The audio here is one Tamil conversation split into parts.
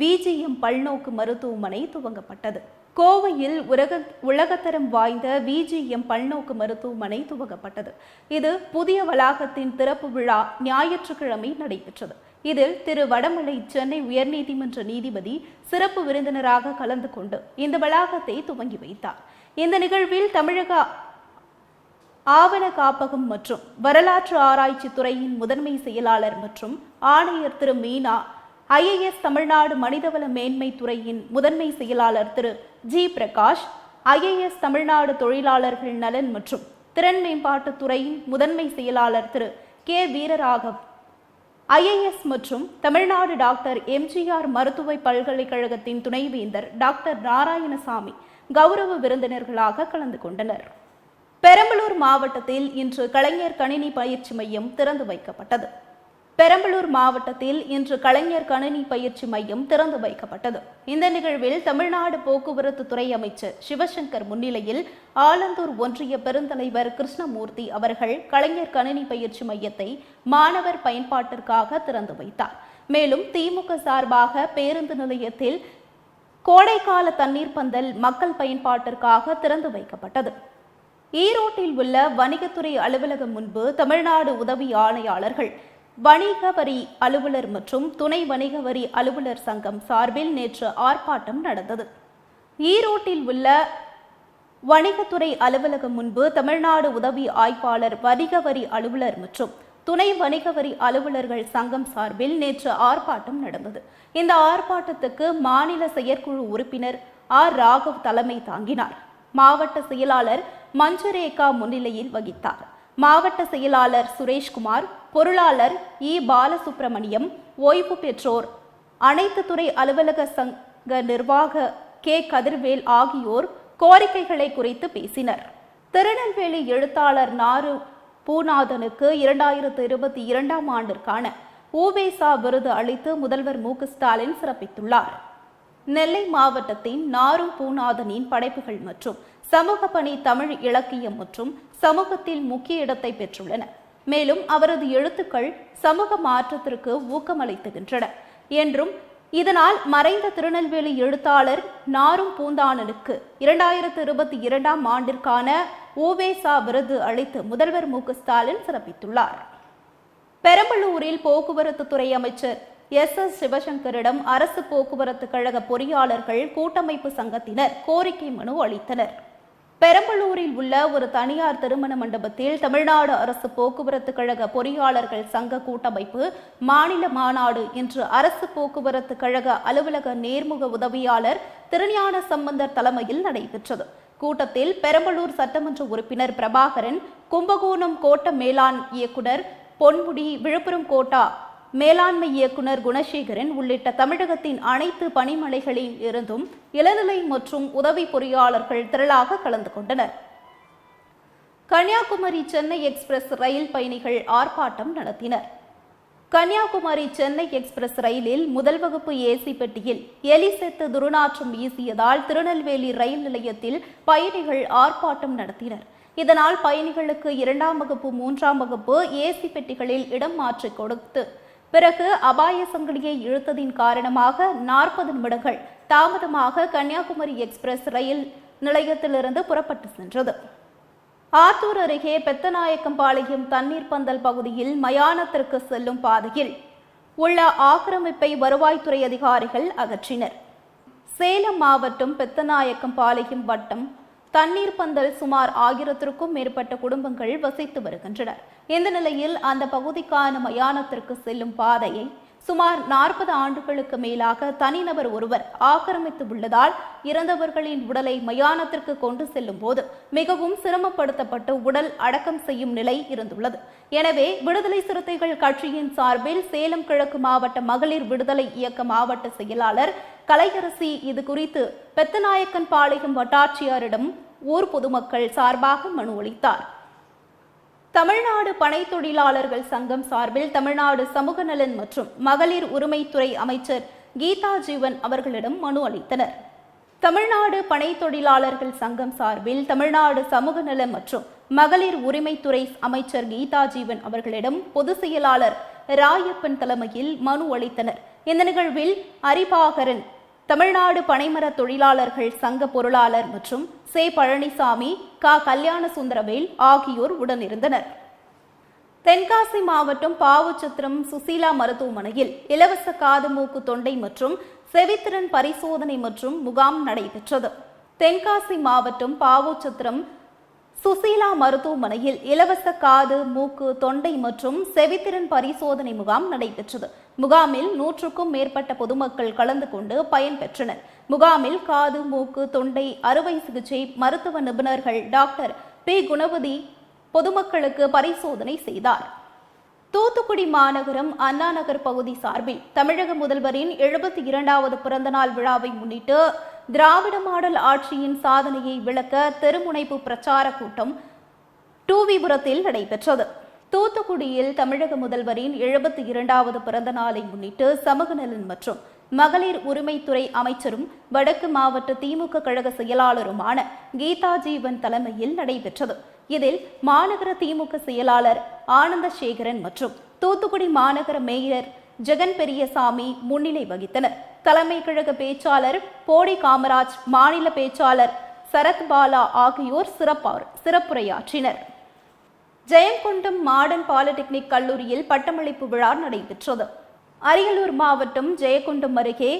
விஜிஎம் பல்நோக்கு மருத்துவமனை துவங்கப்பட்டது. கோவையில் உலக உலகத்தரம் வாய்ந்த விஜிஎம் பல்நோக்கு மருத்துவமனை துவங்கப்பட்டது. இது புதிய வளாகத்தின் திறப்பு விழா ஞாயிற்றுக்கிழமை நடைபெற்றது. இதில் திரு வடமலை சென்னை உயர்நீதிமன்ற நீதிபதி சிறப்பு விருந்தினராக கலந்து கொண்டு இந்த வளாகத்தை துவங்கி வைத்தார். இந்த நிகழ்வில் தமிழக ஆவண காப்பகம் மற்றும் வரலாற்று ஆராய்ச்சி துறையின் முதன்மை செயலாளர் மற்றும் ஆணையர் திரு மீனா ஐஏஎஸ் தமிழ்நாடு மனிதவள மேன்மை துறையின் முதன்மை செயலாளர் திரு ஜி பிரகாஷ் ஐஏஎஸ் தமிழ்நாடு தொழிலாளர்கள் நலன் மற்றும் திறன் மேம்பாட்டுத் துறையின் முதன்மை செயலாளர் திரு கே வீரராகவ் ஐஏஎஸ் மற்றும் தமிழ்நாடு டாக்டர் எம்ஜிஆர் மருத்துவ பல்கலைக்கழகத்தின் துணைவேந்தர் டாக்டர் நாராயணசாமி கௌரவ விருந்தினர்களாக கலந்து கொண்டனர். பெரம்பலூர் மாவட்டத்தில் இன்று கலைஞர் கணினி பயிற்சி மையம் திறந்து வைக்கப்பட்டது. பெரம்பலூர் மாவட்டத்தில் இன்று கலைஞர் கணினி பயிற்சி மையம் திறந்து வைக்கப்பட்டது. இந்த நிகழ்வில் தமிழ்நாடு போக்குவரத்து துறை அமைச்சர் சிவசங்கர் முன்னிலையில் ஆலந்தூர் ஒன்றிய பெருந்தலைவர் கிருஷ்ணமூர்த்தி அவர்கள் கலைஞர் கணினி பயிற்சி மையத்தை மாணவர் பயன்பாட்டிற்காக திறந்து வைத்தார். மேலும் திமுக சார்பாக பேருந்து நிலையத்தில் கோடைக்கால தண்ணீர் பந்தல் மக்கள் பயன்பாட்டிற்காக திறந்து வைக்கப்பட்டது. ஈரோட்டில் உள்ள வணிகத்துறை அலுவலகம் முன்பு தமிழ்நாடு உதவி ஆணையாளர்கள் வணிக வரி அலுவலர் மற்றும் துணை வணிக வரி அலுவலர் சங்கம் சார்பில் நேற்று ஆர்ப்பாட்டம் நடந்தது. ஈரோட்டில் உள்ள வணிகத்துறை அலுவலகம் முன்பு தமிழ்நாடு உதவி ஆய்வாளர் வணிக வரி அலுவலர் மற்றும் துணை வணிக வரி அலுவலர்கள் சங்கம் சார்பில் நேற்று ஆர்ப்பாட்டம் நடந்தது. இந்த ஆர்ப்பாட்டத்துக்கு மாநில செயற்குழு உறுப்பினர் ஆர். ராகவ் தலைமை தாங்கினார். மாவட்ட செயலாளர் மஞ்சுரேகா முன்னிலையில் வகித்தார். மாவட்ட செயலாளர் சுரேஷ்குமார் பொருளாளர் இ. பாலசுப்பிரமணியம் ஓய்வு பெற்றோர். அனைத்து துறை அலுவலக சங்க நிர்வாக கே. கதிர்வேல் ஆகியோர் கோரிக்கைகளை குறித்து பேசினர். திருநெல்வேலி எழுத்தாளர் நாரு பூநாதனுக்கு இரண்டாயிரத்து இருபத்தி இரண்டாம் ஆண்டிற்கான ஊவேசா விருது அளித்து முதல்வர் மு. ஸ்டாலின் சிறப்பித்துள்ளார். நெல்லை மாவட்டத்தின் நாரு பூநாதனின் படைப்புகள் மற்றும் சமூக பணி தமிழ் இலக்கியம் மற்றும் சமூகத்தில் முக்கிய இடத்தை பெற்றுள்ளன. மேலும் அவரது எழுத்துக்கள் சமூக மாற்றத்திற்கு ஊக்கமளித்துகின்றன. என்றும் இதனால் மறைந்த திருநெல்வேலி எழுத்தாளர் நாரும் பூந்தானனுக்கு இரண்டாயிரத்து இருபத்தி இரண்டாம் ஆண்டிற்கான ஓவேசா விருது அளித்து முதல்வர் மு ஸ்டாலின் சிறப்பித்துள்ளார். பெரம்பலூரில் போக்குவரத்து துறை அமைச்சர் எஸ் எஸ் சிவசங்கரிடம் அரசு போக்குவரத்து கழக பொறியாளர்கள் கூட்டமைப்பு சங்கத்தினர் கோரிக்கை மனு அளித்தனர். பெரம்பலூரில் உள்ள ஒரு தனியார் திருமண மண்டபத்தில் தமிழ்நாடு அரசு போக்குவரத்து கழக பொறியாளர்கள் சங்க கூட்டமைப்பு மாநில மாநாடு இன்று அரசு போக்குவரத்து கழக அலுவலக நேர்முக உதவியாளர் திருஞான சம்பந்தர் தலைமையில் நடைபெற்றது. கூட்டத்தில் பெரம்பலூர் சட்டமன்ற உறுப்பினர் பிரபாகரன் கும்பகோணம் கோட்ட மேலாண் இயக்குனர் பொன்முடி விழுப்புரம் கோட்டா மேலாண்மை இயக்குனர் குணசேகரன் உள்ளிட்ட தமிழகத்தின் அனைத்து பணிமனைகளில் இருந்தும் இளநிலை மற்றும் உதவி பொறியாளர்கள் திரளாக கலந்து கொண்டனர். கன்னியாகுமரி சென்னை எக்ஸ்பிரஸ் ரயில் பயணிகள் ஆர்ப்பாட்டம் நடத்தினர். கன்னியாகுமரி சென்னை எக்ஸ்பிரஸ் ரயிலில் முதல் வகுப்பு ஏசி பெட்டியில் எலி செத்து துர்நாற்றம் வீசியதால் திருநெல்வேலி ரயில் நிலையத்தில் பயணிகள் ஆர்ப்பாட்டம் நடத்தினர். இதனால் பயணிகளுக்கு இரண்டாம் வகுப்பு மூன்றாம் வகுப்பு ஏசி பெட்டிகளில் இடம் மாற்றிக் கொடுத்து பிறகு அபாய சங்கிலியை இழுத்ததின் காரணமாக நாற்பது நிமிடங்கள் தாமதமாக கன்னியாகுமரி எக்ஸ்பிரஸ் ரயில் நிலையத்திலிருந்து புறப்பட்டு சென்றது. ஆத்தூர் அருகே பெத்தநாயக்கம்பாளையம் தண்ணீர் பந்தல் பகுதியில் மயானத்திற்கு செல்லும் பாதையில் உள்ள ஆக்கிரமிப்பை வருவாய்த்துறை அதிகாரிகள் அகற்றினர். சேலம் மாவட்டம் பெத்தநாயக்கம்பாளையம் வட்டம் தண்ணீர் பந்தல் சுமார் ஆயிரத்திற்கும் மேற்பட்ட குடும்பங்கள் வசித்து வருகின்றனர். இந்த நிலையில் அந்த பகுதிக்கான மயானத்திற்கு செல்லும் பாதையை சுமார் நாற்பது ஆண்டுகளுக்கு மேலாக தனிநபர் ஒருவர் ஆக்கிரமித்து உள்ளதால் இறந்தவர்களின் உடலை மயானத்திற்கு கொண்டு செல்லும் போது மிகவும் சிரமப்படுத்தப்பட்டு உடல் அடக்கம் செய்யும் நிலை இருந்துள்ளது. எனவே விடுதலை சிறுத்தைகள் கட்சியின் சார்பில் சேலம் கிழக்கு மாவட்ட மகளிர் விடுதலை இயக்க மாவட்ட செயலாளர் கலையரசி இது குறித்து பெத்தநாயக்கன் பாளையம் வட்டாட்சியரிடம் ஊர் பொதுமக்கள் சார்பாக மனு அளித்தார். தமிழ்நாடு பனை தொழிலாளர்கள் சங்கம் சார்பில் தமிழ்நாடு சமூக நலன் மற்றும் மகளிர் உரிமைத்துறை அமைச்சர் கீதா ஜீவன் அவர்களிடம் மனு அளித்தனர். தமிழ்நாடு பனை தொழிலாளர்கள் சங்கம் சார்பில் தமிழ்நாடு சமூக நல மற்றும் மகளிர் உரிமைத்துறை அமைச்சர் கீதா ஜீவன் அவர்களிடம் பொதுச் செயலாளர் ராயப்பன் தலைமையில் மனு அளித்தனர். இந்த நிகழ்வில் அரிபாகரன் தமிழ்நாடு பனைமர தொழிலாளர்கள் சங்க பொருளாளர் மற்றும் சே பழனிசாமி க. கல்யாண சுந்தரவேல் ஆகியோர் உடனிருந்தனர். தென்காசி மாவட்டம் பாவச்சத்திரம் சுசீலா மருத்துவமனையில் இலவச காது மூக்கு தொண்டை மற்றும் செவித்திறன் பரிசோதனை மற்றும் முகாம் நடைபெற்றது. தென்காசி மாவட்டம் பாவுச்சத்திரம் சுசீலா மருத்துவமனையில் இலவச காது மூக்கு தொண்டை மற்றும் செவித்திறன் பரிசோதனை முகாம் நடைபெற்றது. முகாமில் நூற்றுக்கும் மேற்பட்ட பொதுமக்கள் கலந்து கொண்டு பயன்பெற்றனர் முகாமில் காது மூக்கு தொண்டை அறுவை சிகிச்சை மருத்துவ நிபுணர்கள் டாக்டர் பி. குணவதி பொதுமக்களுக்கு பரிசோதனை செய்தார். தூத்துக்குடி மாநகரம் அண்ணா நகர் பகுதி சார்பில் தமிழக முதல்வரின் எழுபத்தி இரண்டாவது பிறந்தநாள் விழாவை முன்னிட்டு திராவிட மாடல் ஆட்சியின் சாதனையை விளக்க தெருமுனைப்பு பிரச்சார கூட்டம் டூவிபுரத்தில் நடைபெற்றது. தூத்துக்குடியில் தமிழக முதல்வரின் எழுபத்தி இரண்டாவது பிறந்த நாளை முன்னிட்டு சமூக நலன் மற்றும் மகளிர் உரிமைத்துறை அமைச்சரும் வடக்கு மாவட்ட திமுக கழக செயலாளருமான கீதா ஜீவன் தலைமையில் நடைபெற்றது. இதில் மாநகர திமுக செயலாளர் ஆனந்த சேகரன் மற்றும் தூத்துக்குடி மாநகர மேயர் ஜெகன் பெரியசாமி முன்னிலை வகித்தனர். தலைமை கழக பேச்சாளர் போடி காமராஜ் மாநில பேச்சாளர் சரத்பாலா ஆகியோர் சிறப்பார் சிறப்புரையாற்றினர். ஜெயங்கொண்டம் மாடர்ன் பாலிடெக்னிக் கல்லூரியில் பட்டமளிப்பு விழா நடைபெற்றது. அரியலூர் மாவட்டம் ஜெயங்கொண்டம் அருகே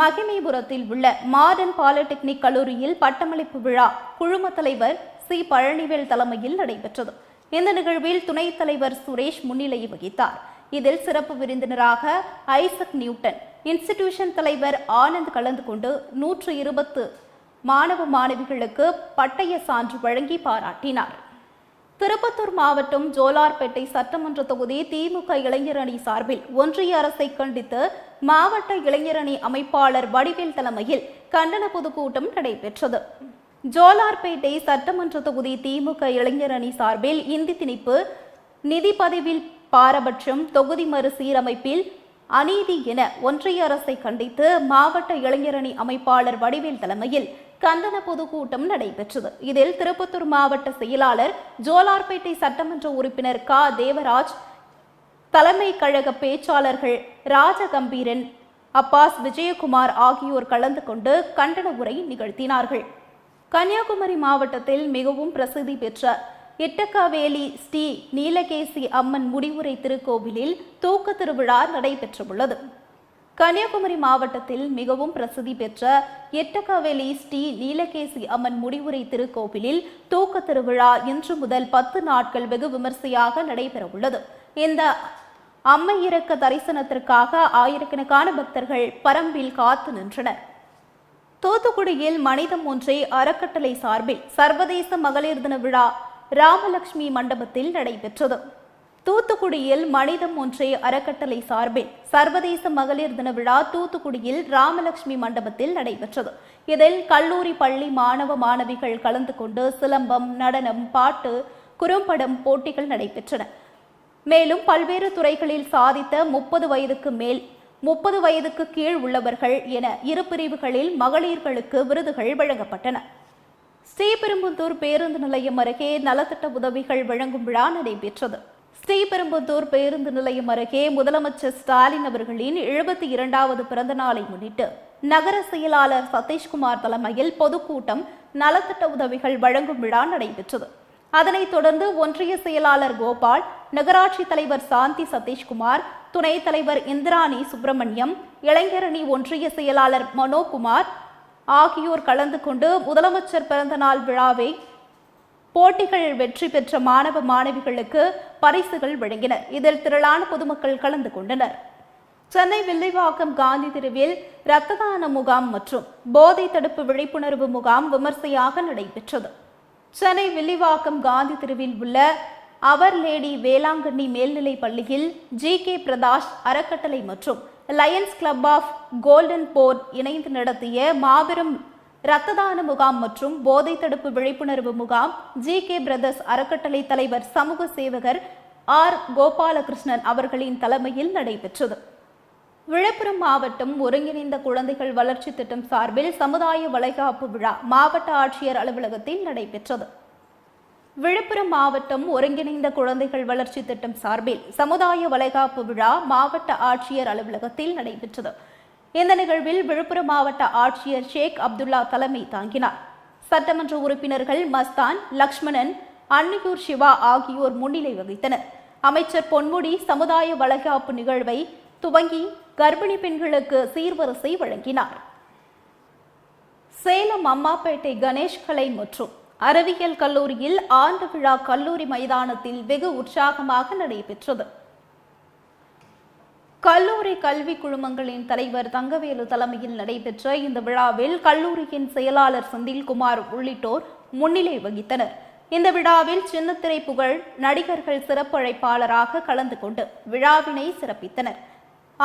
மகிமைபுரத்தில் உள்ள மாடர்ன் பாலிடெக்னிக் கல்லூரியில் பட்டமளிப்பு விழா குழும தலைவர் சி. பழனிவேல் தலைமையில் நடைபெற்றது. இந்த நிகழ்வில் துணைத் தலைவர் சுரேஷ் முன்னிலை வகித்தார். இதில் சிறப்பு விருந்தினராக ஐசக் நியூட்டன் இன்ஸ்டிடியூஷன் தலைவர் ஆனந்த் கலந்து கொண்டு நூற்று இருபத்து மாணவ மாணவிகளுக்கு பட்டய சான்று வழங்கி பாராட்டினார். திருப்பத்தூர் மாவட்டம் ஜோலார்பேட்டை சட்டமன்ற தொகுதி திமுக இளைஞரணி சார்பில் ஒன்றிய அரசை கண்டித்து மாவட்ட இளைஞரணி அமைப்பாளர் வடிவேல் தலைமையில் கண்டன பொதுக்கூட்டம் நடைபெற்றது. ஜோலார்பேட்டை சட்டமன்ற தொகுதி திமுக இளைஞரணி சார்பில் இந்தி திணிப்பு நிதி பதிவில் பாரபட்சம் தொகுதி மறுசீரமைப்பில் அநீதி என ஒன்றிய அரசை கண்டித்து மாவட்ட இளைஞரணி அமைப்பாளர் வடிவேல் தலைமையில் கண்டன பொதுக்கூட்டம் நடைபெற்றது. இதில் திருப்பத்தூர் மாவட்ட செயலாளர் ஜோலார்பேட்டை சட்டமன்ற உறுப்பினர் கா. தேவராஜ் தலைமை கழக பேச்சாளர்கள் ராஜகம்பீரன் அப்பாஸ் விஜயகுமார் ஆகியோர் கலந்து கொண்டு கண்டன உரை நிகழ்த்தினார்கள். கன்னியாகுமரி மாவட்டத்தில் மிகவும் பிரசித்தி பெற்ற இட்டக்காவேலி ஸ்ரீ நீலகேசி அம்மன் முடிவுரை திருக்கோவிலில் தூக்க திருவிழா நடைபெற்றுள்ளது. கன்னியாகுமரி மாவட்டத்தில் மிகவும் பிரசித்தி பெற்ற எட்டக்காவேலி ஸ்ரீ நீலகேசி அம்மன் முடிவுரை திருக்கோவிலில் தூக்க திருவிழா இன்று முதல் பத்து நாட்கள் வெகு விமர்சையாக நடைபெறவுள்ளது. இந்த அம்மை இறக்க தரிசனத்திற்காக ஆயிரக்கணக்கான பக்தர்கள் பரம்பில் காத்து நின்றனர். தூத்துக்குடியில் மனிதம் ஒன்றை அறக்கட்டளை சார்பில் சர்வதேச மகளிர் தின விழா ராமலட்சுமி மண்டபத்தில் நடைபெற்றது. தூத்துக்குடியில் மனிதம் ஒன்றே அறக்கட்டளை சார்பில் சர்வதேச மகளிர் தின விழா தூத்துக்குடியில் ராமலட்சுமி மண்டபத்தில் நடைபெற்றது. இதில் கல்லூரி பள்ளி மாணவ மாணவிகள் கலந்து கொண்டு சிலம்பம் நடனம் பாட்டு குறும்படம் போட்டிகள் நடைபெற்றன. மேலும் பல்வேறு துறைகளில் சாதித்த முப்பது வயதுக்கு மேல் முப்பது வயதுக்கு கீழ் உள்ளவர்கள் என இரு பிரிவுகளில் மகளிர்களுக்கு விருதுகள் வழங்கப்பட்டன. ஸ்ரீபெரும்புத்தூர் பேருந்து நிலையம் அருகே நலத்திட்ட உதவிகள் வழங்கும் விழா நடைபெற்றது. ஸ்ரீபெரும்புத்தூர் பேருந்து நிலையம் அருகே முதலமைச்சர் ஸ்டாலின் அவர்களின் எழுபத்தி இரண்டாவது பிறந்த நாளை முன்னிட்டு நகர செயலாளர் சதீஷ்குமார் தலைமையில் பொதுக்கூட்டம் நலத்திட்ட உதவிகள் வழங்கும் விழா நடைபெற்றது. அதனைத் தொடர்ந்து ஒன்றிய செயலாளர் கோபால் நகராட்சி தலைவர் சாந்தி சதீஷ்குமார் துணைத் தலைவர் இந்திராணி சுப்பிரமணியம் இளைஞரணி ஒன்றிய செயலாளர் மனோகுமார் ஆகியோர் கலந்து கொண்டு முதலமைச்சர் பிறந்தநாள் விழாவை போட்டிகள் வெற்றி பெற்ற மாணவ மாணவிகளுக்கு பரிசுகள் வழங்கினர் இதில் திரளான பொதுமக்கள் கலந்து கொண்டனர். சென்னை வில்லிவாக்கம் காந்தி தெருவில் இரத்த தான முகாம் மற்றும் போதை தடுப்பு விழிப்புணர்வு முகாம் விமர்சையாக நடைபெற்றது. சென்னை வில்லிவாக்கம் காந்தி தெருவில் உள்ள அவர் லேடி வேளாங்கண்ணி மேல்நிலைப் பள்ளியில் ஜி கே பிரதாஷ் அறக்கட்டளை மற்றும் lions club of golden port இணைந்து நடத்திய மாபெரும் இரத்த தான முகாம் மற்றும் போதை தடுப்பு விழிப்புணர்வு முகாம் ஜி கே பிரதர்ஸ் அறக்கட்டளை தலைவர் சமூக சேவகர் ஆர். கோபாலகிருஷ்ணன் அவர்களின் தலைமையில் நடைபெற்றது. விழுப்புரம் மாவட்டம் ஒருங்கிணைந்த குழந்தைகள் வளர்ச்சி திட்டம் சார்பில் சமுதாய வளைகாப்பு விழா மாவட்ட ஆட்சியர் அலுவலகத்தில் நடைபெற்றது. விழுப்புரம் மாவட்டம் ஒருங்கிணைந்த குழந்தைகள் வளர்ச்சி திட்டம் சார்பில் சமுதாய வளைகாப்பு விழா மாவட்ட ஆட்சியர் அலுவலகத்தில் நடைபெற்றது. இந்த நிகழ்வில் விழுப்புரம் மாவட்ட ஆட்சியர் ஷேக் அப்துல்லா தலைமை தாங்கினார். சட்டமன்ற உறுப்பினர்கள் மஸ்தான் லக்ஷ்மணன் அன்னியூர் சிவா ஆகியோர் முன்னிலை வகித்தனர். அமைச்சர் பொன்முடி சமுதாய வளைகாப்பு நிகழ்வை துவங்கி கர்ப்பிணி பெண்களுக்கு சீர்வரிசை வழங்கினார். சேலம் அம்மாப்பேட்டை கணேஷ் கலை மற்றும் அறிவியல் கல்லூரியில் ஆண்டு விழா கல்லூரி மைதானத்தில் வெகு உற்சாகமாக நடைபெற்றது. கல்லூரி கல்வி குழுமங்களின் தலைவர் தங்கவேலு தலைமையில் நடைபெற்ற இந்த விழாவில் கல்லூரியின் செயலாளர் செந்தில்குமார் உள்ளிட்டோர் முன்னிலை வகித்தனர். இந்த விழாவில் சின்னத்திரை புகழ் நடிகர்கள் சிறப்பு அழைப்பாளராக கலந்து கொண்டு விழாவினை சிறப்பித்தனர்.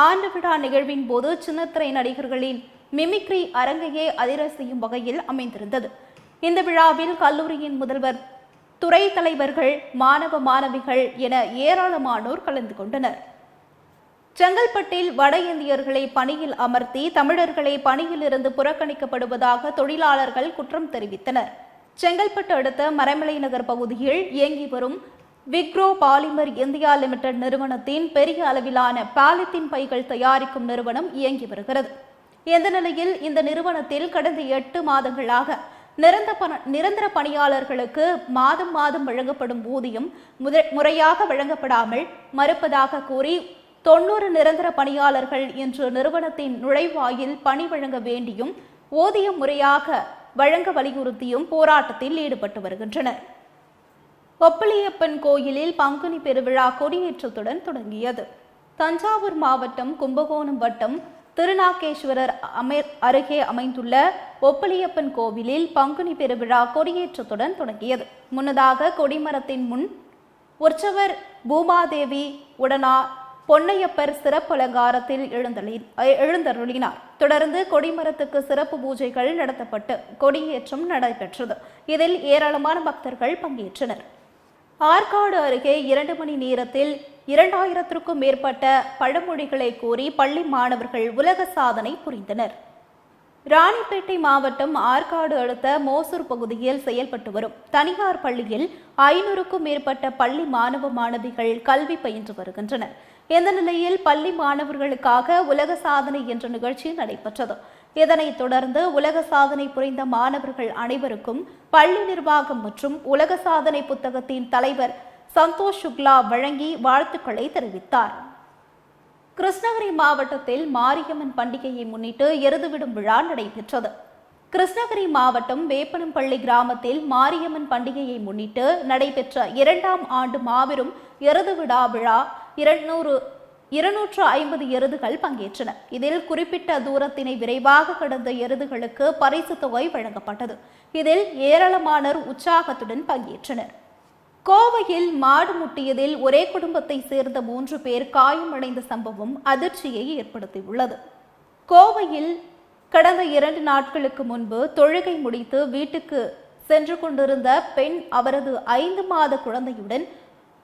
ஆண்டு விழா நிகழ்வின் போது சின்னத்திரை நடிகர்களின் மிமிக்ரி அரங்கையே அதிர செய்யும் வகையில் அமைந்திருந்தது. இந்த விழாவில் கல்லூரியின் முதல்வர் துறை தலைவர்கள் மாணவ மாணவிகள் என ஏராளமானோர் கலந்து கொண்டனர். செங்கல்பட்டில் வட இந்தியர்களை பணியில் அமர்த்தி தமிழர்களை பணியிலிருந்து புறக்கணிக்கப்படுவதாக தொழிலாளர்கள் குற்றம் தெரிவித்தனர். செங்கல்பட்டு அடுத்த மறைமலை நகர் பகுதியில் இயங்கி வரும் விக்ரோ பாலிமர் இந்தியா லிமிடெட் நிறுவனத்தின் பெரிய அளவிலான பாலித்தீன் பைகள் தயாரிக்கும் நிறுவனம் இயங்கி வருகிறது. இந்த நிலையில் இந்த நிறுவனத்தில் கடந்த எட்டு மாதங்களாக நிரந்தர பண- நிரந்தர பணியாளர்களுக்கு மாதம் மாதம் வழங்கப்படும் ஊதியம் முறையாக வழங்கப்படாமல் மறுப்பதாக கூறி தொண்ணூறு நிரந்தர பணியாளர்கள் இன்று நிறுவனத்தின் நுழைவாயில் பணி வழங்க வேண்டியும் ஊதியம் முறையாக வழங்க வலியுறுத்தியும் போராட்டத்தில் ஈடுபட்டு வருகின்றனர். ஒப்பளியப்பன் கோயிலில் பங்குனி பெருவிழா கொடியேற்றத்துடன் தொடங்கியது. தஞ்சாவூர் மாவட்டம் கும்பகோணம் வட்டம் திருநாகேஸ்வரர் அமை அருகே அமைந்துள்ள ஒப்பளியப்பன் கோவிலில் பங்குனி பெருவிழா கொடியேற்றத்துடன் தொடங்கியது. முன்னதாக கொடிமரத்தின் முன் உற்சவர் பூமாதேவி உடனா பொன்னையப்பர் சிறப்பு அலங்காரத்தில் எழுந்தளி எழுந்தருளினார். தொடர்ந்து கொடிமரத்துக்கு சிறப்பு பூஜைகள் நடத்தப்பட்டு கொடியேற்றம் நடைபெற்றது. இதில் ஏராளமான பக்தர்கள் பங்கேற்றனர். ஆற்காடு அருகே இரண்டு மணி நேரத்தில் இரண்டாயிரத்திற்கும் மேற்பட்ட பழமொழிகளை கூறி பள்ளி மாணவர்கள் உலக சாதனை புரிந்தனர். ராணிப்பேட்டை மாவட்டம் ஆற்காடு அடுத்த மோசூர் பகுதியில் செயல்பட்டு வரும் தனியார் பள்ளியில் ஐநூறுக்கும் மேற்பட்ட பள்ளி மாணவ மாணவிகள் கல்வி பயின்று வருகின்றனர். இந்த நிலையில் பள்ளி மாணவர்களுக்காக உலக சாதனை என்ற நிகழ்ச்சி நடைபெற்றது? இதனைத் தொடர்ந்து உலக சாதனை புரிந்த மாணவர்கள் அனைவருக்கும் பள்ளி நிர்வாகம் மற்றும் உலக சாதனை புத்தகத்தின் தலைவர் சந்தோஷ் சுக்லா வழங்கி வாழ்த்துக்களை தெரிவித்தார். கிருஷ்ணகிரி மாவட்டத்தில் மாரியம்மன் பண்டிகையை முன்னிட்டு எருதுவிடும் விழா நடைபெற்றது. கிருஷ்ணகிரி மாவட்டம் வேப்பனம்பள்ளி கிராமத்தில் மாரியம்மன் பண்டிகையை முன்னிட்டு நடைபெற்ற இரண்டாம் ஆண்டு மாபெரும் எருது விழா விழா இருநூறு இருநூற்று ஐம்பது எருதுகள் பங்கேற்றன. இதில் குறிப்பிட்ட தூரத்தினை விரைவாக கடந்த எருதுகளுக்கு பரிசு தொகை வழங்கப்பட்டது. இதில் ஏராளமானோர் உற்சாகத்துடன் பங்கேற்றனர். கோவையில் மாடு முட்டியதில் ஒரே குடும்பத்தை சேர்ந்த மூன்று பேர் காயமடைந்த சம்பவம் அதிர்ச்சியை ஏற்படுத்தியுள்ளது. கோவையில் கடந்த இரண்டு நாட்களுக்கு முன்பு தொழுகை முடித்து வீட்டுக்கு சென்று கொண்டிருந்த பெண் அவரது ஐந்து மாத குழந்தையுடன்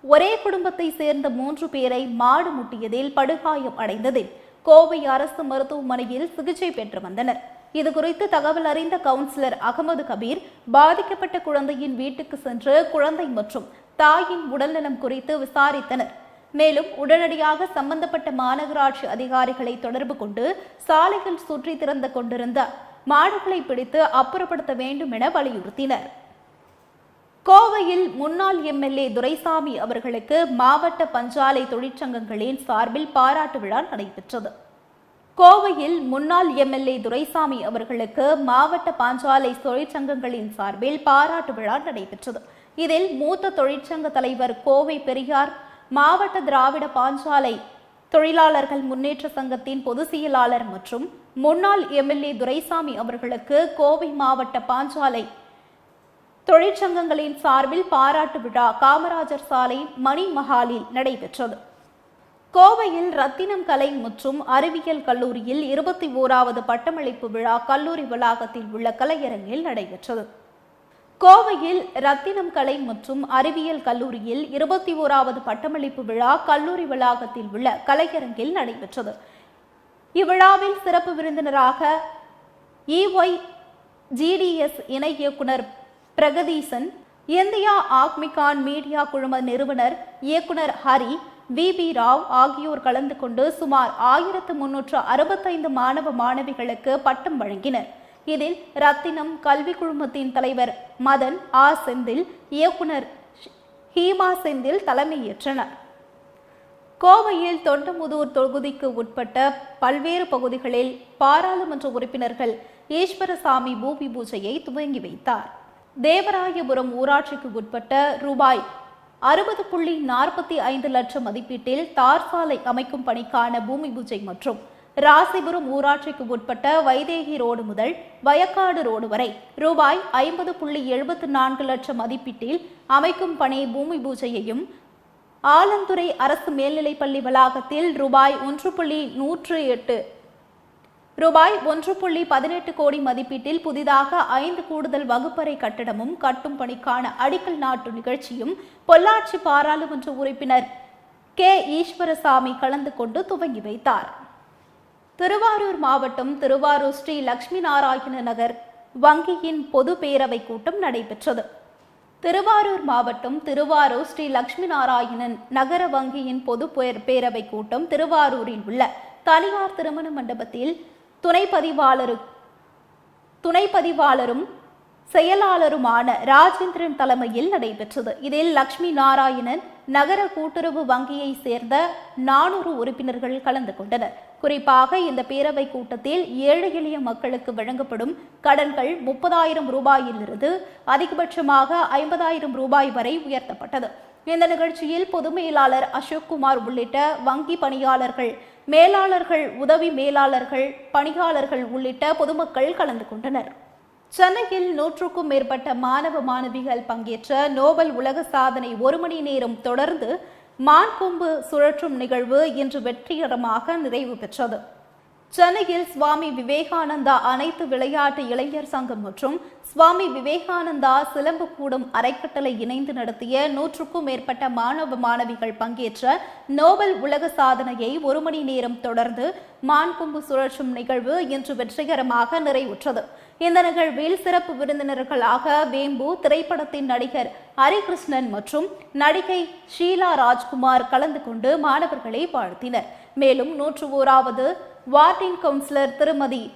ஒரே குடும்பத்தை சேர்ந்த மூன்று பேரை மாடு முட்டியதில் படுகாயம் அடைந்ததில் கோவை அரசு மருத்துவமனையில் சிகிச்சை பெற்று வந்தனர். இது குறித்து தகவல் அறிந்த கவுன்சிலர் அகமது கபீர் பாதிக்கப்பட்ட குழந்தையின் வீட்டுக்கு சென்று குழந்தை மற்றும் தாயின் உடல்நலம் குறித்து விசாரித்தனர். மேலும் உடனடியாக சம்பந்தப்பட்ட மாநகராட்சி அதிகாரிகளை தொடர்பு கொண்டு சாலைகள் சுற்றி திறந்து கொண்டிருந்த மாடுகளை பிடித்து அப்புறப்படுத்த வேண்டும் என வலியுறுத்தினர். கோவையில் முன்னாள் எம்எல்ஏ துரைசாமி அவர்களுக்கு மாவட்ட பஞ்சாலை தொழிற்சங்கங்களின் சார்பில் பாராட்டு விழா நடைபெற்றது. கோவையில் முன்னாள் எம்எல்ஏ துரைசாமி அவர்களுக்கு மாவட்ட பாஞ்சாலை தொழிற்சங்கங்களின் சார்பில் பாராட்டு விழா நடைபெற்றது. இதில் மூத்த தொழிற்சங்க தலைவர் கோவை பெரியார் மாவட்ட திராவிட பாஞ்சாலை தொழிலாளர்கள் முன்னேற்ற சங்கத்தின் பொதுச் செயலாளர் மற்றும் முன்னாள் எம்எல்ஏ துரைசாமி அவர்களுக்கு கோவை மாவட்ட பாஞ்சாலை தொழிற்சங்கங்களின் சார்பில் பாராட்டு விழா காமராஜர் சாலை மணி மஹாலில் நடைபெற்றது. கோவையில் ரத்தினம் கலை மற்றும் அறிவியல் கல்லூரியில் இருபத்தி ஓராவது பட்டமளிப்பு விழா கல்லூரி வளாகத்தில் உள்ள கலையரங்கில் நடைபெற்றது. கோவையில் ரத்தினம் கலை மற்றும் அறிவியல் கல்லூரியில் இருபத்தி ஓராவது பட்டமளிப்பு விழா கல்லூரி வளாகத்தில் உள்ள கலையரங்கில் நடைபெற்றது. இவ்விழாவில் சிறப்பு விருந்தினராக இஒய் ஜிடிஎஸ் இணை இயக்குனர் பிரகதீசன் இந்தியா ஆக்மிகான் மீடியா குழும நிறுவனர் இயக்குனர் ஹரி வி பி ராவ் ஆகியோர் கலந்து கொண்டு சுமார் ஆயிரத்து முன்னூற்று அறுபத்தைந்து மாணவ மாணவிகளுக்கு பட்டம் வழங்கினர். இதில் ரத்தினம் கல்வி குழுமத்தின் தலைவர் மதன் ஆ. செந்தில் இயக்குனர் ஹீமா செந்தில் தலைமையேற்றனர். கோவையில் தொண்டமுதூர் தொகுதிக்கு உட்பட்ட பல்வேறு பகுதிகளில் பாராளுமன்ற உறுப்பினர்கள் ஈஸ்வரசாமி பூமி பூஜையை துவங்கி வைத்தார். தேவராயபுரம் ஊராட்சிக்கு உட்பட்ட ரூபாய் அறுபது புள்ளி நாற்பத்தி ஐந்து லட்சம் மதிப்பீட்டில் தார் சாலை அமைக்கும் பணிக்கான பூமி பூஜை மற்றும் ராசிபுரம் ஊராட்சிக்கு உட்பட்ட வைதேகி ரோடு முதல் வயக்காடு ரோடு வரை ரூபாய் ஐம்பது புள்ளி எழுபத்து நான்கு லட்சம் மதிப்பீட்டில் அமைக்கும் பணி பூமி பூஜையையும் ஆலந்துறை அரசு மேல்நிலைப்பள்ளி வளாகத்தில் ரூபாய் ஒன்று புள்ளி நூற்று எட்டு ரூபாய் ஒன்று புள்ளி பதினெட்டு கோடி மதிப்பீட்டில் புதிதாக ஐந்து கூடுதல் வகுப்பறை கட்டடமும் கட்டும் பணிக்கான அடிக்கல் நாட்டு நிகழ்ச்சியும் பொள்ளாச்சி பாராளுமன்ற உறுப்பினர் கே. ஈஸ்வரசாமி கலந்து கொண்டு துவங்கி வைத்தார். திருவாரூர் மாவட்டம் திருவாரூர் ஸ்ரீ லட்சுமி நாராயண நகர் வங்கியின் பொது பேரவை கூட்டம் நடைபெற்றது. திருவாரூர் மாவட்டம் திருவாரூர் ஸ்ரீ லட்சுமி நாராயணன் நகர வங்கியின் பொது பேரவை கூட்டம் திருவாரூரில் உள்ள தனியார் திருமண மண்டபத்தில் துணை பதிவாளரு துணை பதிவாளரும் செயலாளருமான ராஜேந்திரன் தலைமையில் நடைபெற்றது. இதில் லக்ஷ்மி நாராயணன் நகர கூட்டுறவு வங்கியை சேர்ந்த நானூறு உறுப்பினர்கள் கலந்து கொண்டனர். குறிப்பாக இந்த பேரவை கூட்டத்தில் ஏழை எளிய மக்களுக்கு வழங்கப்படும் கடன்கள் முப்பதாயிரம் ரூபாயிலிருந்து அதிகபட்சமாக ஐம்பதாயிரம் ரூபாய் வரை உயர்த்தப்பட்டது. இந்த நிகழ்ச்சியில் பொது மேலாளர் அசோக்குமார் உள்ளிட்ட வங்கி பணியாளர்கள் மேலாளர்கள் உதவி மேலாளர்கள் பணியாளர்கள் உள்ளிட்ட பொதுமக்கள் கலந்து கொண்டனர். சென்னையில் நூற்றுக்கும் மேற்பட்ட மாணவ மாணவிகள் பங்கேற்ற நோபல் உலக சாதனை ஒரு மணி நேரம் தொடர்ந்து மான்கொம்பு சுழற்றும் நிகழ்வு இன்று வெற்றிகரமாக நிறைவு பெற்றது. சென்னையில் சுவாமி விவேகானந்தா அனைத்து விளையாட்டு இளைஞர் சங்கம் மற்றும் சுவாமி விவேகானந்தா சிலம்பு கூடும் அறைக்கட்டளை இணைந்து நடத்திய நூற்றுக்கும் மேற்பட்ட மாணவ மாணவிகள் பங்கேற்ற நோபல் உலக சாதனையை ஒரு மணி நேரம் தொடர்ந்து மான்கொம்பு சுழற்றும் நிகழ்வு இன்று வெற்றிகரமாக நிறைவுற்றது. இந்த நிகழ்வில் சிறப்பு விருந்தினர்களாக வேம்பு திரைப்படத்தின் நடிகர் ஹரிகிருஷ்ணன் மற்றும் நடிகை ஷீலா ராஜ்குமார் கலந்து கொண்டு மாணவர்களை வாழ்த்தினர். மேலும் நூற்று ஓராவது வார்டின் கவுன்சிலர் திருமதி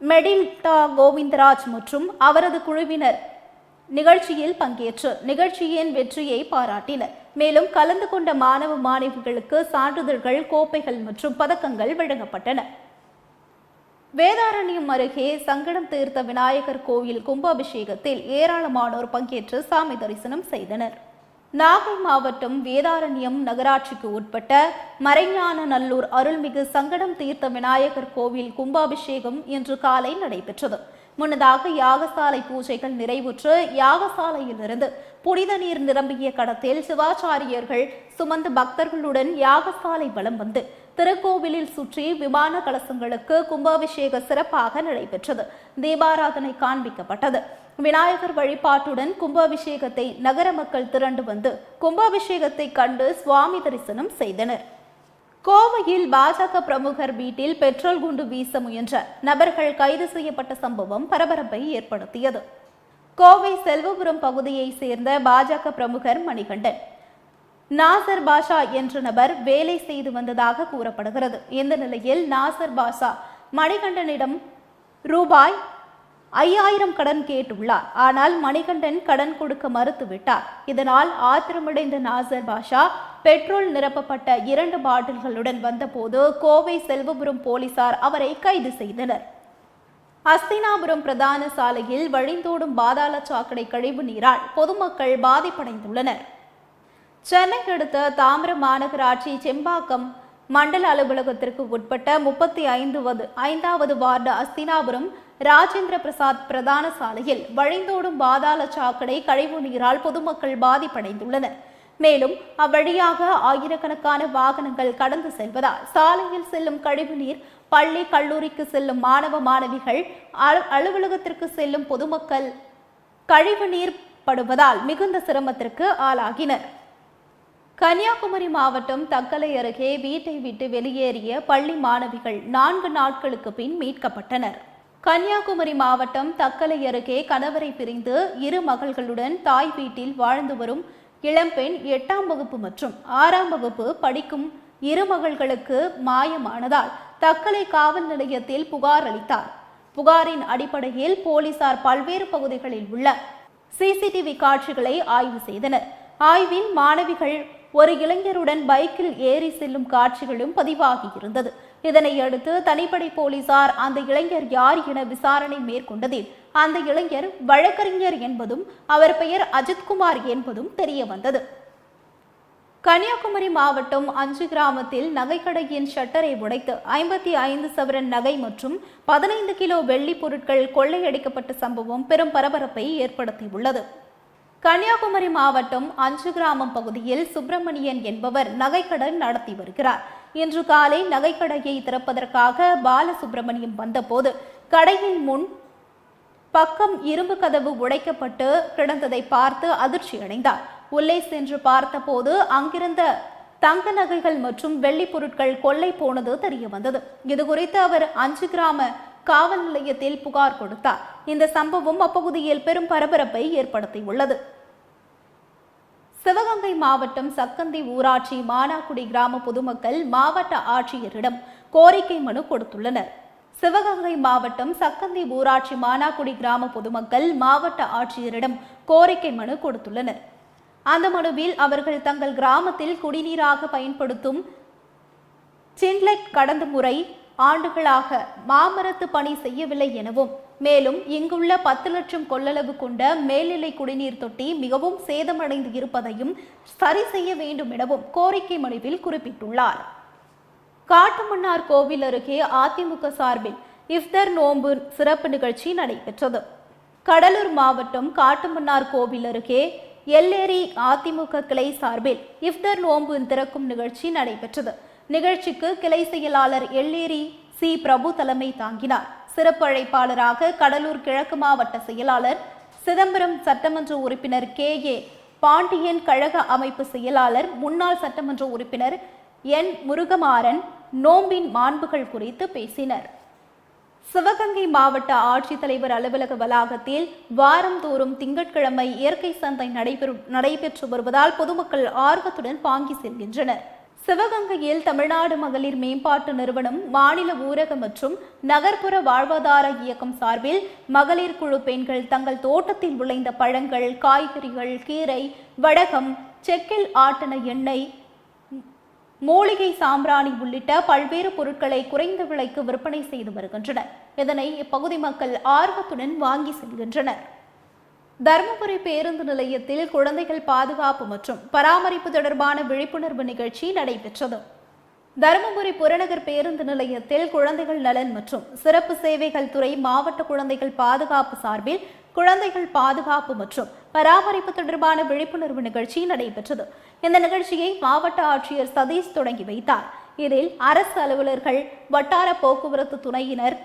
மெடில்டா கோவிந்தராஜ் மற்றும் அவரது குழுவினர் நிகழ்ச்சியில் பங்கேற்று நிகழ்ச்சியின் வெற்றியை பாராட்டினர். மேலும் கலந்து கொண்ட மாணவ மாணவிகளுக்கு சான்றிதழ்கள் கோப்பைகள் மற்றும் பதக்கங்கள் வழங்கப்பட்டன. வேதாரண்யம் அருகே சங்கடம் தீர்த்த விநாயகர் கோயில் கும்பாபிஷேகத்தில் ஏராளமானோர் பங்கேற்று சாமி தரிசனம் செய்தனர். நாகை மாவட்டம் வேதாரண்யம் நகராட்சிக்கு உட்பட்ட மறைஞான நல்லூர் அருள்மிகு சங்கடம் தீர்த்த விநாயகர் கோவில் கும்பாபிஷேகம் இன்று காலை நடைபெற்றது. முன்னதாக யாகசாலை பூஜைகள் நிறைவுற்று யாகசாலையிலிருந்து புனித நீர் நிரம்பிய கடத்தில் சிவாச்சாரியர்கள் சுமந்து பக்தர்களுடன் யாகசாலை வலம் வந்து திருக்கோவிலில் சுற்றி விமான கலசங்களுக்கு கும்பாபிஷேக சிறப்பாக நடைபெற்றது. தீபாராதனை காண்பிக்கப்பட்டது. விநாயகர் வழிபாட்டுடன் கும்பாபிஷேகத்தை நகர மக்கள் திரண்டு வந்து கும்பாபிஷேகத்தை கண்டு சுவாமி தரிசனம் செய்தனர். கோவையில் பாஜக பிரமுகர் வீட்டில் பெட்ரோல் குண்டு வீச முயன்ற நபர்கள் கைது செய்யப்பட்ட சம்பவம் பரபரப்பை ஏற்படுத்தியது. கோவை செல்வபுரம் பகுதியைச் சேர்ந்த பாஜக பிரமுகர் மணிகண்டன் நாசர் பாஷா என்ற நபர் வேலை செய்து வந்ததாக கூறப்படுகிறது. இந்த நிலையில் நாசர் பாஷா மணிகண்டனிடம் ரூபாய் ஐயாயிரம் கடன் கேட்டுள்ளார். ஆனால் மணிகண்டன் கடன் கொடுக்க மறுத்துவிட்டார். இதனால் ஆத்திரமடைந்த நாசர் பாஷா பெட்ரோல் நிரப்பப்பட்ட இரண்டு பாட்டில்களுடன் வந்தபோது கோவை செல்வபுரம் போலீசார் அவரை கைது செய்தனர். அஸ்தினாபுரம் பிரதான சாலையில் வழிந்தோடும் பாதாள சாக்கடை கழிவு நீரால் பொதுமக்கள் பாதிப்படைந்துள்ளனர். சென்னை அடுத்த தாமிரம் மாநகராட்சி செம்பாக்கம் மண்டல அலுவலகத்திற்கு உட்பட்ட முப்பத்தி ஐந்துவது ஐந்தாவது வார்டு அஸ்தினாபுரம் ராஜேந்திர பிரசாத் பிரதான சாலையில் வழிந்தோடும் பாதாள சாக்கடை கழிவு நீரால் பொதுமக்கள் பாதிப்படைந்துள்ளனர். மேலும் அவ்வழியாக ஆயிரக்கணக்கான வாகனங்கள் கடந்து செல்வதால் சாலையில் செல்லும் கழிவுநீர் பள்ளி கல்லூரிக்கு செல்லும் மாணவ மாணவிகள் அலு- அலுவலகத்திற்கு செல்லும் பொதுமக்கள் கழிவுநீர் படுவதால் மிகுந்த சிரமத்திற்கு ஆளாகினர். கன்னியாகுமரி மாவட்டம் தக்கலை அருகே வீட்டை விட்டு வெளியேறிய பள்ளி மாணவிகள் நான்கு நாட்களுக்கு பின் மீட்கப்பட்டனர். கன்னியாகுமரி மாவட்டம் தக்கலை அருகே கணவரை பிரிந்து இரு மகள்களுடன் தாய் வீட்டில் வாழ்ந்து வரும் இளம்பெண் எட்டாம் வகுப்பு மற்றும் ஆறாம் வகுப்பு படிக்கும் இரு மகள்களுக்கு மாயமானதால் தக்கலை காவல் நிலையத்தில் புகார் அளித்தார். புகாரின் அடிப்படையில் போலீசார் பல்வேறு பகுதிகளில் உள்ள சிசிடிவி காட்சிகளை ஆய்வு செய்தனர். ஆய்வில் மாணவிகள் ஒரு இளைஞருடன் பைக்கில் ஏறி செல்லும் காட்சிகளும் பதிவாகியிருந்தது. இதனையடுத்து தனிப்படை போலீசார் அந்த இளைஞர் யார் என விசாரணை மேற்கொண்டதில் அந்த இளைஞர் வழக்கறிஞர் என்பதும் அவர் பெயர் அஜித்குமார் என்பதும் தெரிய வந்தது. கன்னியாகுமரி மாவட்டம் அஞ்சு கிராமத்தில் நகைக்கடையின் ஷட்டரை உடைத்து ஐம்பத்தி ஐந்து சவரன் நகை மற்றும் பதினைந்து கிலோ வெள்ளி பொருட்கள் கொள்ளையடிக்கப்பட்ட சம்பவம் பெரும் பரபரப்பை ஏற்படுத்தியுள்ளது. கன்னியாகுமரி மாவட்டம் அஞ்சு கிராமம் பகுதியில் சுப்பிரமணியன் என்பவர் நகைக்கடன் நடத்தி வருகிறார். இன்று காலை நகைக்கடையை திறப்பதற்காக பாலசுப்பிரமணியம் வந்தபோது கடையின் முன் பக்கம் இரும்பு கதவு உடைக்கப்பட்டு கிடந்ததை பார்த்து அதிர்ச்சி அடைந்தார் உள்ளே சென்று பார்த்தபோது அங்கிருந்த தங்க நகைகள் மற்றும் வெள்ளி பொருட்கள் கொள்ளை போனது தெரிய வந்தது இது குறித்து அவர் அஞ்சு கிராம காவல் நிலையத்தில் புகார் கொடுத்தார். இந்த சம்பவம் அப்பகுதியில் பெரும் பரபரப்பை ஏற்படுத்தியுள்ளது. சிவகங்கை மாவட்டம் சக்கந்தி ஊராட்சி மானாக்குடி கிராம பொதுமக்கள் மாவட்ட ஆட்சியரிடம் கோரிக்கை மனு கொடுத்துள்ளனர். சிவகங்கை மாவட்டம் சக்கந்தி ஊராட்சி மானாக்குடி கிராம பொதுமக்கள் மாவட்ட ஆட்சியரிடம் கோரிக்கை மனு கொடுத்துள்ளனர். அந்த மனுவில் அவர்கள் தங்கள் கிராமத்தில் குடிநீராக பயன்படுத்தும் சின்லெட் கடந்த முறை ஆண்டுகளாக மாமரத்து பணி செய்யவில்லை எனவும் மேலும் இங்குள்ள பத்து லட்சம் கொள்ளளவு கொண்ட மேல்நிலை குடிநீர் தொட்டி மிகவும் சேதமடைந்து இருப்பதையும் சரி செய்ய வேண்டும் எனவும் கோரிக்கை மனுவில் குறிப்பிட்டுள்ளார். காட்டுமன்னார் கோவில் அருகே அதிமுக சார்பில் இஃப்தர் நோன்பு சிறப்பு நிகழ்ச்சி நடைபெற்றது. கடலூர் மாவட்டம் காட்டுமன்னார் கோவில் அருகே எல்லேரி அதிமுக கிளை சார்பில் இஃப்தர் நோன்பு திறக்கும் நிகழ்ச்சி நடைபெற்றது. நிகழ்ச்சிக்கு கிளை செயலாளர் எல்லேரி சி. பிரபு தலைமை தாங்கினார். சிறப்பு அழைப்பாளராக கடலூர் கிழக்கு மாவட்ட செயலாளர் சிதம்பரம் சட்டமன்ற உறுப்பினர் கே. ஏ. பாண்டியன் கழக அமைப்பு செயலாளர் முன்னாள் சட்டமன்ற உறுப்பினர் என். முருகமாறன் நோம்பின் மாண்புகள் குறித்து பேசினர். சிவகங்கை மாவட்ட ஆட்சித்தலைவர் அலுவலக வளாகத்தில் வாரந்தோறும் திங்கட்கிழமை இயற்கை சந்தை நடைபெறும் நடைபெற்று வருவதால் பொதுமக்கள் ஆர்வத்துடன் வாங்கி செல்கின்றனர். சிவகங்கையில் தமிழ்நாடு மகளிர் மேம்பாட்டு நிறுவனம் மாநில ஊரக மற்றும் நகர்ப்புற வாழ்வாதார இயக்கம் சார்பில் மகளிர் குழு பெண்கள் தங்கள் தோட்டத்தில் விளைந்த பழங்கள் காய்கறிகள் கீரை வடகம் செக்கில் ஆட்டன எண்ணெய் மூலிகை சாம்பிராணி உள்ளிட்ட பல்வேறு பொருட்களை குறைந்த விலைக்கு விற்பனை செய்து வருகின்றனர். இதனை இப்பகுதி மக்கள் ஆர்வத்துடன் வாங்கி செல்கின்றனர். தருமபுரி பேருந்து நிலையத்தில் குழந்தைகள் பாதுகாப்பு மற்றும் பராமரிப்பு தொடர்பான விழிப்புணர்வு நிகழ்ச்சி நடைபெற்றது. தருமபுரி புறநகர் பேருந்து நிலையத்தில் குழந்தைகள் நலன் மற்றும் சிறப்பு சேவைகள் துறை மாவட்ட குழந்தைகள் பாதுகாப்பு சார்பில் குழந்தைகள் பாதுகாப்பு மற்றும் பராமரிப்பு தொடர்பான விழிப்புணர்வு நிகழ்ச்சி நடைபெற்றது. இந்த நிகழ்ச்சியை மாவட்ட ஆட்சியர் சதீஷ் தொடங்கி வைத்தார். இதில் அரசு அலுவலர்கள் வட்டார போக்குவரத்து துணையினர்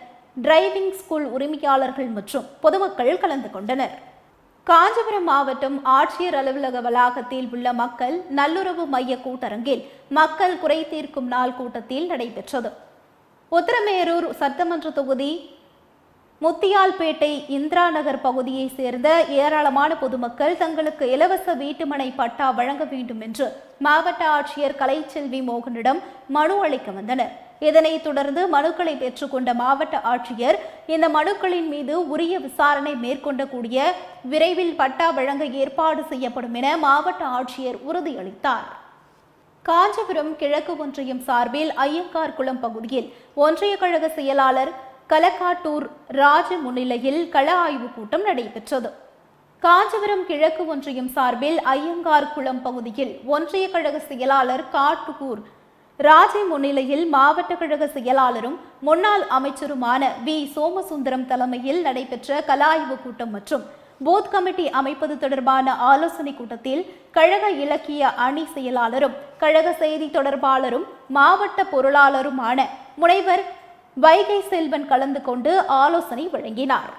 டிரைவிங் ஸ்கூல் உரிமையாளர்கள் மற்றும் பொதுமக்கள் கலந்து கொண்டனர். காஞ்சிபுரம் மாவட்டம் ஆட்சியர் அலுவலக வளாகத்தில் உள்ள மக்கள் நல்லுறவு மைய கூட்டரங்கில் மக்கள் குறை தீர்க்கும் நாள் கூட்டத்தில் நடைபெற்றது. உத்தரமேரூர் சட்டமன்ற தொகுதி முத்தியால்பேட்டை இந்திரா நகர் பகுதியை சேர்ந்த ஏராளமான பொதுமக்கள் தங்களுக்கு இலவச வீட்டுமனை பட்டா வழங்க வேண்டும் என்று மாவட்ட ஆட்சியர் கலைச்செல்வி மோகனிடம் மனு அளிக்க வந்தனர். இதனைத் தொடர்ந்து மனுக்களை பெற்றுக்கொண்ட மாவட்ட ஆட்சியர் இந்த மனுக்களின் மீது உரிய விசாரணை மேற்கொண்ட கூடிய விரைவில் பட்டா வழங்க ஏற்பாடு செய்யப்படும் என மாவட்ட ஆட்சியர் உறுதியளித்தார். காஞ்சிபுரம் கிழக்கு ஒன்றியம் சார்பில் ஐயங்கார் குளம் பகுதியில் ஒன்றிய கழக செயலாளர் கலக்காட்டூர் ராஜ முன்னிலையில் கள ஆய்வுக் கூட்டம் நடைபெற்றது. காஞ்சிபுரம் கிழக்கு ஒன்றியம் சார்பில் ஐயங்கார் குளம் பகுதியில் ஒன்றிய கழக செயலாளர் காட்டுக்கூர் ராஜை முன்னிலையில் மாவட்ட கழக செயலாளரும் முன்னாள் அமைச்சருமான வி. சோமசுந்தரம் தலைமையில் நடைபெற்ற கலாய்வு கூட்டம் மற்றும் பூத் கமிட்டி அமைப்பது தொடர்பான ஆலோசனை கூட்டத்தில் கழக இலக்கிய அணி செயலாளரும் கழக செய்தி தொடர்பாளரும் மாவட்ட பொருளாளருமான முனைவர் வைகை செல்வன் கலந்து கொண்டு ஆலோசனை வழங்கினார்.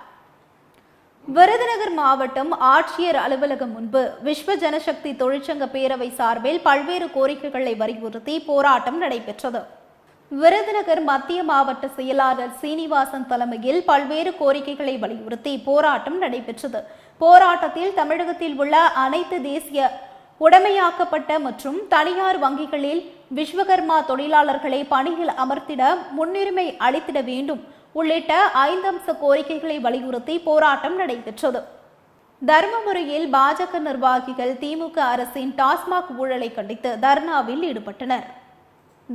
விருதுநகர் மாவட்டம் ஆட்சியர் அலுவலகம் முன்பு விஸ்வ ஜனசக்தி தொழிற்சங்க பேரவை சார்பில் பல்வேறு கோரிக்கைகளை வலியுறுத்தி போராட்டம் நடைபெற்றது. விருதுநகர் மத்திய மாவட்ட செயலாளர் சீனிவாசன் தலைமையில் பல்வேறு கோரிக்கைகளை வலியுறுத்தி போராட்டம் நடைபெற்றது. போராட்டத்தில் தமிழகத்தில் உள்ள அனைத்து தேசிய உடைமையாக்கப்பட்ட மற்றும் தனியார் வங்கிகளில் விஸ்வகர்மா தொழிலாளர்களை பணியில் அமர்த்திட முன்னுரிமை அளித்திட வேண்டும். உள்ளிட்ட ஐந்து அம்ச கோரிக்கைகளை வலியுறுத்தி போராட்டம் நடைபெற்றது. தர்மமுறையில் பாஜக நிர்வாகிகள் திமுக அரசின் டாஸ்மாக் ஊழலை கண்டித்து தர்ணாவில் ஈடுபட்டனர்.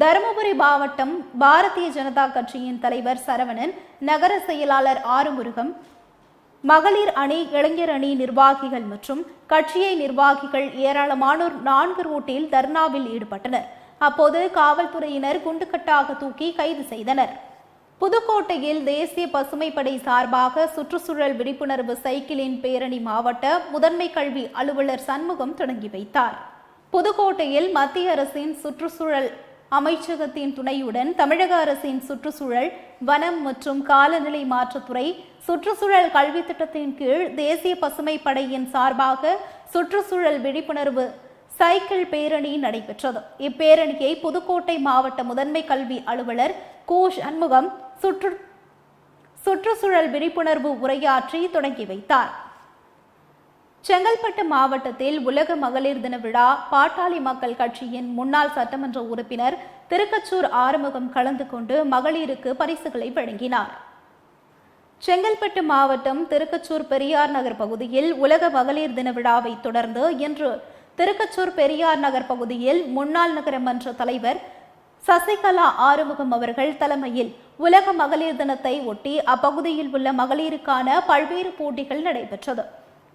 தருமபுரி மாவட்டம் பாரதிய ஜனதா கட்சியின் தலைவர் சரவணன் நகர செயலாளர் ஆறுமுருகம் மகளிர் அணி இளைஞர் அணி நிர்வாகிகள் மற்றும் கட்சியை நிர்வாகிகள் ஏராளமானோர் நான்கு ரோட்டில் தர்ணாவில் ஈடுபட்டனர். அப்போது காவல்துறையினர் குண்டுக்கட்டாக தூக்கி கைது செய்தனர். புதுக்கோட்டையில் தேசிய பசுமைப்படை சார்பாக சுற்றுச்சூழல் விழிப்புணர்வு சைக்கிளின் பேரணி மாவட்ட முதன்மை கல்வி அலுவலர் சண்முகம் தொடங்கி வைத்தார். புதுக்கோட்டையில் மத்திய அரசின் சுற்றுச்சூழல் அமைச்சகத்தின் துணையுடன் தமிழக அரசின் சுற்றுச்சூழல் வனம் மற்றும் காலநிலை மாற்றத்துறை சுற்றுச்சூழல் கல்வி திட்டத்தின் கீழ் தேசிய பசுமை படையின் சார்பாக சுற்றுச்சூழல் விழிப்புணர்வு சைக்கிள் பேரணி நடைபெற்றது. இப்பேரணியை புதுக்கோட்டை மாவட்ட முதன்மை கல்வி அலுவலர் கு. சண்முகம் சுற்று சுற்றுச்சூழல் விழிப்புணர்வு உரையாற்றி தொடங்கி வைத்தார். செங்கல்பட்டு மாவட்டத்தில் உலக மகளிர் தின விழா பாட்டாளி மக்கள் கட்சியின் முன்னாள் சட்டமன்ற உறுப்பினர் திருக்கச்சூர் ஆறுமுகம் கலந்து கொண்டு மகளிருக்கு பரிசுகளை வழங்கினார். செங்கல்பட்டு மாவட்டம் திருக்கச்சூர் பெரியார் நகர் பகுதியில் உலக மகளிர் தின விழாவை தொடர்ந்து இன்று திருக்கச்சூர் பெரியார் நகர் பகுதியில் முன்னாள் நகரமன்ற தலைவர் சசிகலா ஆறுமுகம் அவர்கள் தலைமையில் உலக மகளிர் தினத்தை ஒட்டி அப்பகுதியில் உள்ள மகளிருக்கான பல்வேறு போட்டிகள் நடைபெற்றது.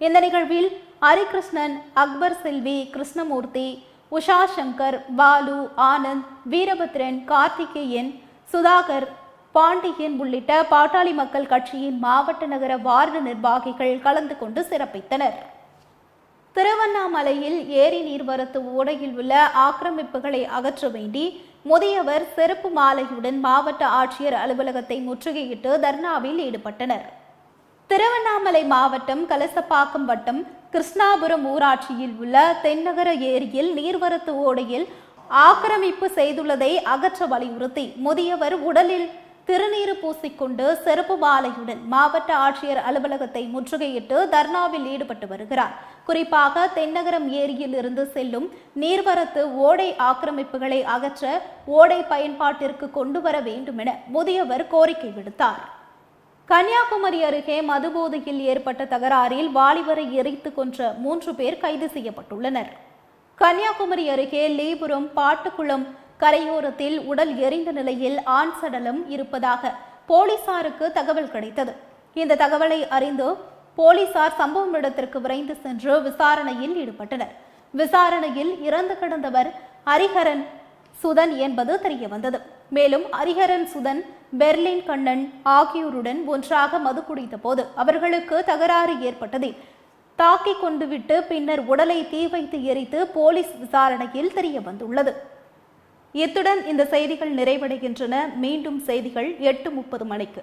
இந்த நிகழ்வில் ஹரிகிருஷ்ணன் அக்பர் செல்வி கிருஷ்ணமூர்த்தி உஷா சங்கர் பாலு ஆனந்த் வீரபத்ரன் கார்த்திகேயன் சுதாகர் பாண்டியன் உள்ளிட்ட பாட்டாளி மக்கள் கட்சியின் மாவட்ட நகர வார்டு நிர்வாகிகள் கலந்து கொண்டு சிறப்பித்தனர். திருவண்ணாமலையில் ஏரி நீர்வரத்து ஓடையில் உள்ள ஆக்கிரமிப்புகளை அகற்ற வேண்டி முதியவர் செருப்பு மாலையுடன் மாவட்ட ஆட்சியர் அலுவலகத்தை முற்றுகையிட்டு தர்ணாவில் ஈடுபட்டனர். திருவண்ணாமலை மாவட்டம் கலசப்பாக்கம் வட்டம் கிருஷ்ணாபுரம் ஊராட்சியில் உள்ள தென்னகர ஏரியில் நீர்வரத்து ஓடையில் ஆக்கிரமிப்பு செய்துள்ளதை அகற்ற வலியுறுத்தி முதியவர் உடலில் திருநீறு பூசிக்கொண்டு செருப்பு மாலையுடன் மாவட்ட ஆட்சியர் அலுவலகத்தை முற்றுகையிட்டு தர்ணாவில் ஈடுபட்டு வருகிறார். குறிப்பாக தென்னகரம் ஏரியில் இருந்து செல்லும் நீர்வரத்து ஓடை ஆக்கிரமிப்புகளை அகற்ற ஓடை பயன்பாட்டிற்கு கொண்டு வர வேண்டும் என முதியவர் கோரிக்கை விடுத்தார். கன்னியாகுமரி அருகே மதுபோதையில் ஏற்பட்ட தகராறில் வாலிபரை எரித்து கொன்ற மூன்று பேர் கைது செய்யப்பட்டுள்ளனர். கன்னியாகுமரி அருகே லீபுரம் பாட்டுக்குளம் கரையோரத்தில் உடல் எரிந்த நிலையில் ஆண் சடலம் இருப்பதாக போலீசாருக்கு தகவல் கிடைத்தது. இந்த தகவலை அறிந்து போலீசார் சம்பவம் இடத்திற்கு விரைந்து சென்று விசாரணையில் ஈடுபட்டனர். விசாரணையில் இறந்து கிடந்தவர் ஹரிஹரன் சுதன் என்பது தெரிய வந்தது மேலும் ஹரிஹரன் சுதன் பெர்லின் கண்ணன் ஆகியோருடன் ஒன்றாக மது குடித்த போது அவர்களுக்கு தகராறு ஏற்பட்டதில் தாக்கி கொண்டு விட்டு பின்னர் உடலை தீ வைத்து எரித்து போலீஸ் விசாரணையில் தெரிய வந்துள்ளது இத்துடன் இந்த செய்திகள் நிறைவடைகின்றன. மீண்டும் செய்திகள் எட்டு முப்பது மணிக்கு.